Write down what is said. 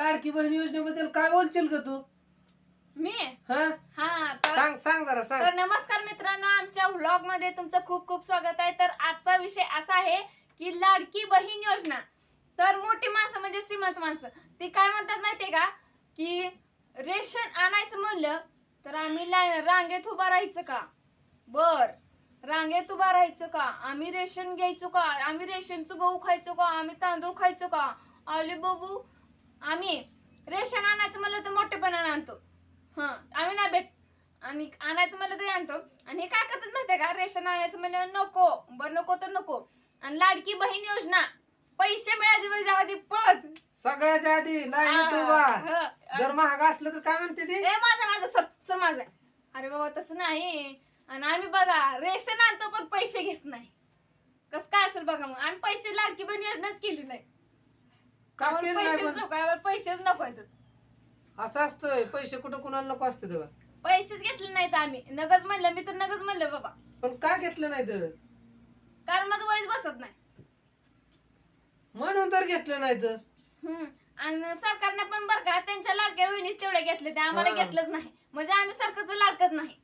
लाडकी बहीण योजनेबद्दल काय बोलशील ग तू? मी? हा? हा तर सांग सांग जरा सांग. तर नमस्कार मित्रांनो आमच्या व्लॉगमध्ये तुमचं खूप खूप स्वागत आहे. तर आजचा विषय असा आहे की लाडकी बहीण योजना. तर मोठी माणसं म्हणजे श्रीमंत माणसं. ती काय म्हणतात माहितीये का? की रेशन आणायचं म्हणलं तर आम्ही ला- रांगेत उभा राहायचं का? बर. रांगेत उभा राहायचं का? आम्ही रेशन घ्यायचो का? आम्ही रेशनचं गहू खायचो का? आम्ही तांदूळ खायचो का? आले बाबू आम्ही रेशन आणायचं म्हणलं तर मोठेपणाने आणतो. हा आम्ही नाही बेत आणि आणायचं म्हणलं तरी आणतो. आणि हे काय करतात माहितीये का? रेशन आणायचं म्हणलं नको बरं नको तर नको. आणि लाडकी बहीण योजना. पैसे मिळायचे म्हणजे आधी पळत. सगळ्याच्या आधी लाईन हा. जर महाग असलं तर काय म्हणते ती? ए माझं माझं सर सर माझं. अरे बाबा तसं नाही. आणि आम्ही बघा रेशन आणतो पण पैसे घेत नाही. कस काय असेल बघा मग? आम्ही पैसे लाडकी बहीण योजनाच केली नाही. का आम्हाला केलं नाही पैसेच पण? नको आम्हाला पैसेच नको आहेत. असं असतंय पैसे कुठं कुणाला नको असते पैसेच घेतले नाहीत आम्ही. नगच म्हणलं मी तर नगच म्हणलं बाबा. पण का घेतलं नाही तर? कारण माझं वयच बसत नाही. म्हणून तर घेतलं नाही तर. हम्म. आणि सरकारने पण बरं का त्यांच्या लाडक्या बहिणीच तेवढे घेतले ते आम्हाला हा. घेतलंच नाही. म्हणजे आम्ही सरकारचं लाडकच नाही.